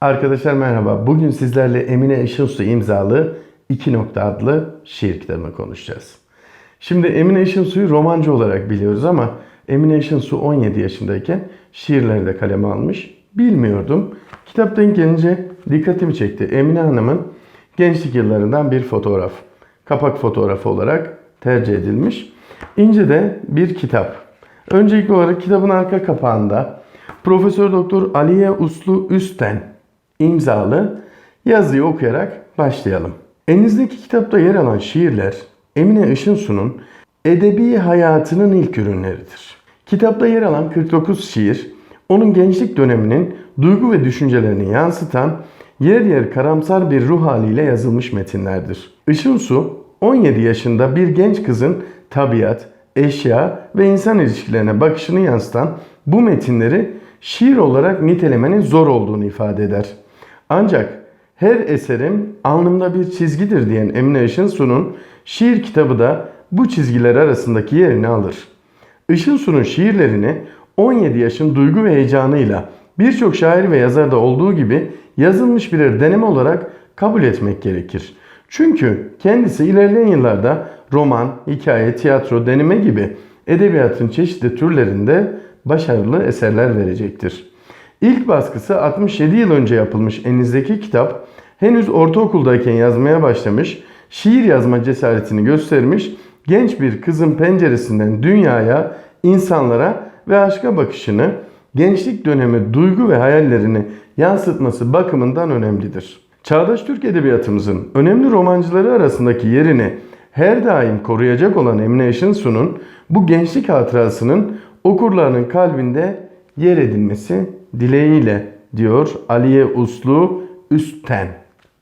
Arkadaşlar merhaba. Bugün sizlerle Emine Işınsu imzalı 2 Nokta adlı şiir kitabını konuşacağız. Şimdi Emine Işınsu'yu romancı olarak biliyoruz ama Emine Işınsu 17 yaşındayken şiirleri de kaleme almış. Bilmiyordum. Kitap denk gelince dikkatimi çekti. Emine Hanım'ın gençlik yıllarından bir fotoğraf. Kapak fotoğrafı olarak tercih edilmiş. İnce de bir kitap. Öncelikli olarak kitabın arka kapağında Profesör Doktor Aliye Uslu Üsten imzalı yazıyı okuyarak başlayalım. Elinizdeki kitapta yer alan şiirler Emine Işınsu'nun edebi hayatının ilk ürünleridir. Kitapta yer alan 49 şiir onun gençlik döneminin duygu ve düşüncelerini yansıtan yer yer karamsar bir ruh haliyle yazılmış metinlerdir. Işınsu 17 yaşında bir genç kızın tabiat, eşya ve insan ilişkilerine bakışını yansıtan bu metinleri şiir olarak nitelemenin zor olduğunu ifade eder. Ancak her eserim alnımda bir çizgidir diyen Emine Işınsu'nun şiir kitabı da bu çizgiler arasındaki yerini alır. Işınsu'nun şiirlerini 17 yaşın duygu ve heyecanıyla birçok şair ve yazarda olduğu gibi yazılmış birer deneme olarak kabul etmek gerekir. Çünkü kendisi ilerleyen yıllarda roman, hikaye, tiyatro, deneme gibi edebiyatın çeşitli türlerinde başarılı eserler verecektir. İlk baskısı 67 yıl önce yapılmış elinizdeki kitap henüz ortaokuldayken yazmaya başlamış, şiir yazma cesaretini göstermiş, genç bir kızın penceresinden dünyaya, insanlara ve aşka bakışını, gençlik dönemi duygu ve hayallerini yansıtması bakımından önemlidir. Çağdaş Türk Edebiyatımızın önemli romancıları arasındaki yerini her daim koruyacak olan Emine Işınsu'nun bu gençlik hatırasının okurlarının kalbinde yer edinmesi dileğiyle diyor Aliye Uslu Üsten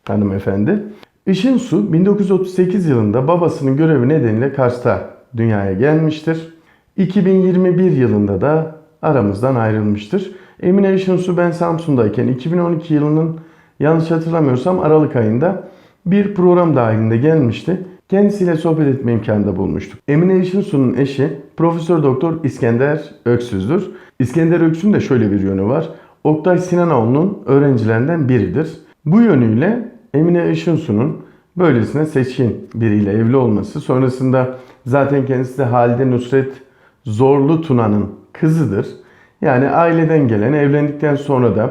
hanımefendi. Işınsu 1938 yılında babasının görevi nedeniyle Kars'ta dünyaya gelmiştir. 2021 yılında da aramızdan ayrılmıştır. Emine Işınsu ben Samsun'dayken 2012 yılının yanlış hatırlamıyorsam Aralık ayında bir program dahilinde gelmişti. Kendisiyle sohbet etme imkanı da bulmuştuk. Emine Işınsu'nun eşi Profesör Doktor İskender Öksüz'dür. İskender Öksüz'ün de şöyle bir yönü var. Oktay Sinanoğlu'nun öğrencilerinden biridir. Bu yönüyle Emine Işınsu'nun böylesine seçkin biriyle evli olması sonrasında zaten kendisi de Halide Nusret Zorlu Tuna'nın kızıdır. Yani aileden gelen, evlendikten sonra da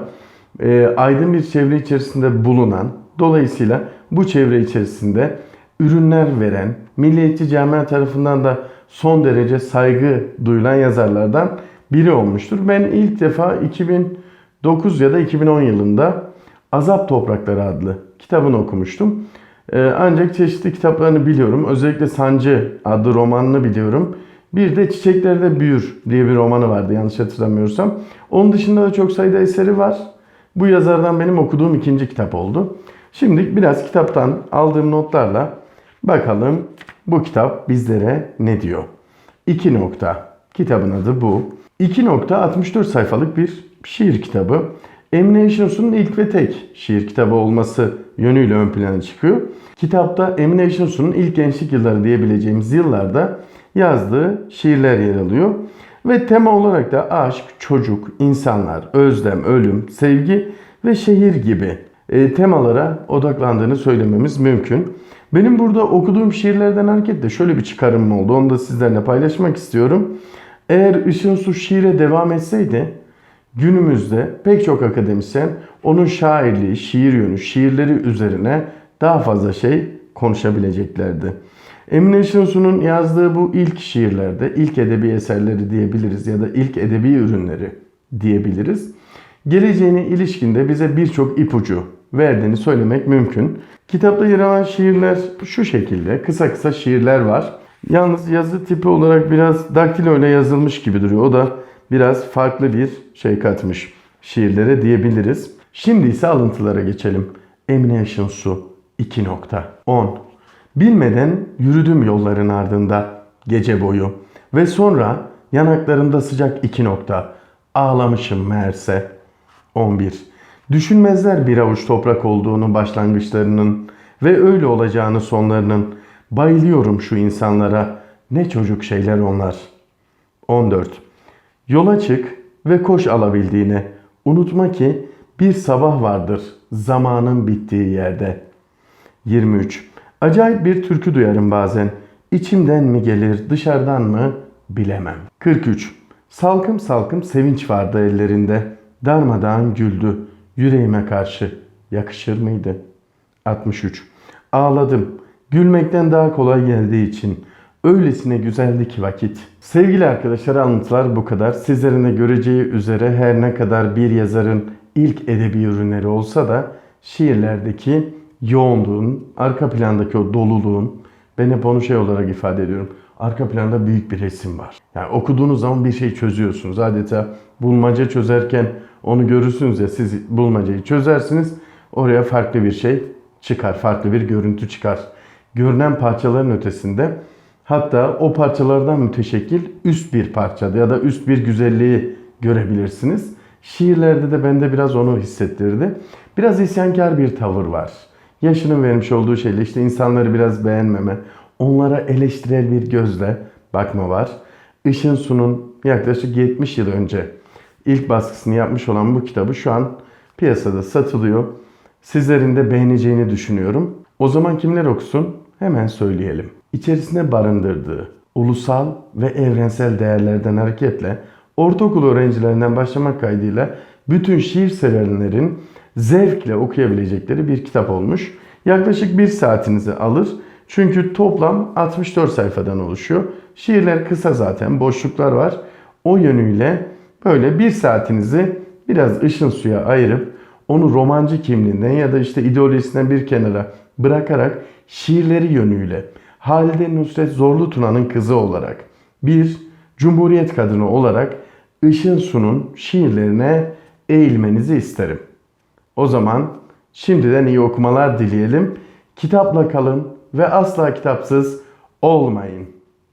e, aydın bir çevre içerisinde bulunan, dolayısıyla bu çevre içerisinde ürünler veren, Milliyetçi Camia tarafından da son derece saygı duyulan yazarlardan biri olmuştur. Ben ilk defa 2009 ya da 2010 yılında Azap Toprakları adlı kitabını okumuştum. Ee, ancak çeşitli kitaplarını biliyorum. Özellikle Sancı adlı romanını biliyorum. Bir de Çiçeklerde Büyür diye bir romanı vardı yanlış hatırlamıyorsam. Onun dışında da çok sayıda eseri var. Bu yazardan benim okuduğum ikinci kitap oldu. Şimdi biraz kitaptan aldığım notlarla bakalım bu kitap bizlere ne diyor. 2 nokta. Kitabın adı bu. 2 nokta 64 sayfalık bir şiir kitabı. Emine Işınsu'nun ilk ve tek şiir kitabı olması yönüyle ön plana çıkıyor. Kitapta Emine Işınsu'nun ilk gençlik yılları diyebileceğimiz yıllarda yazdığı şiirler yer alıyor. Ve tema olarak da aşk, çocuk, insanlar, özlem, ölüm, sevgi ve şehir gibi e, temalara odaklandığını söylememiz mümkün. Benim burada okuduğum şiirlerden hareketle şöyle bir çıkarım oldu. Onu da sizlerle paylaşmak istiyorum. Eğer Işınsu şiire devam etseydi günümüzde pek çok akademisyen onun şairliği, şiir yönü, şiirleri üzerine daha fazla şey konuşabileceklerdi. Emine Işınsu'nun yazdığı bu ilk şiirlerde, ilk edebi eserleri diyebiliriz ya da ilk edebi ürünleri diyebiliriz. Geleceğine ilişkinde bize birçok ipucu verdiğini söylemek mümkün. Kitapta yer alan şiirler şu şekilde. Kısa kısa şiirler var. Yalnız yazı tipi olarak biraz daktilo ile yazılmış gibi duruyor. O da biraz farklı bir şey katmış şiirlere diyebiliriz. Şimdi ise alıntılara geçelim. Emine Işınsu 2 nokta 10 Bilmeden yürüdüm yolların ardında gece boyu ve sonra yanaklarında sıcak iki nokta ağlamışım meğerse 11 Düşünmezler bir avuç toprak olduğunu başlangıçlarının ve öyle olacağını sonlarının. Bayılıyorum şu insanlara. Ne çocuk şeyler onlar. 14. Yola çık ve koş alabildiğine. Unutma ki Bir sabah vardır zamanın bittiği yerde. 23. Acayip bir türkü duyarım bazen. İçimden mi gelir, dışarıdan mı bilemem. 43. Salkım salkım sevinç vardı ellerinde. Darmadağın güldü. Yüreğime karşı yakışır mıydı? 63. Ağladım. Gülmekten daha kolay geldiği için. Öylesine güzeldi ki vakit. Sevgili arkadaşlar alıntılar bu kadar. Sizlerin de göreceği üzere her ne kadar bir yazarın ilk edebi ürünleri olsa da şiirlerdeki yoğunluğun, arka plandaki o doluluğun, ben hep onu şey olarak ifade ediyorum. Arka planda büyük bir resim var. Yani okuduğunuz zaman bir şey çözüyorsunuz. Adeta bulmaca çözerken onu görürsünüz ya siz bulmacayı çözersiniz. Oraya farklı bir şey çıkar, farklı bir görüntü çıkar. Görünen parçaların ötesinde hatta o parçalardan müteşekkil üst bir parçada ya da üst bir güzelliği görebilirsiniz. Şiirlerde de bende biraz onu hissettirdi. Biraz isyankar bir tavır var. Yaşının vermiş olduğu şeyle işte insanları biraz beğenmeme, onlara eleştirel bir gözle bakma var. Işın Su'nun yaklaşık 70 yıl önce ilk baskısını yapmış olan bu kitabı şu an piyasada satılıyor. Sizlerin de beğeneceğini düşünüyorum. O zaman kimler okusun? Hemen söyleyelim. İçerisine barındırdığı ulusal ve evrensel değerlerden hareketle ortaokul öğrencilerinden başlamak kaydıyla bütün şiir sevenlerin zevkle okuyabilecekleri bir kitap olmuş. Yaklaşık bir saatinizi alır. Çünkü toplam 64 sayfadan oluşuyor. Şiirler kısa zaten, boşluklar var. O yönüyle böyle bir saatinizi biraz ışın suya ayırıp onu romancı kimliğinden ya da işte ideolojisinden bir kenara bırakarak şiirleri yönüyle Halide Nusret Zorlu Tuna'nın kızı olarak bir Cumhuriyet kadını olarak Işın Su'nun şiirlerine eğilmenizi isterim. O zaman şimdiden iyi okumalar dileyelim. Kitapla kalın ve asla kitapsız olmayın.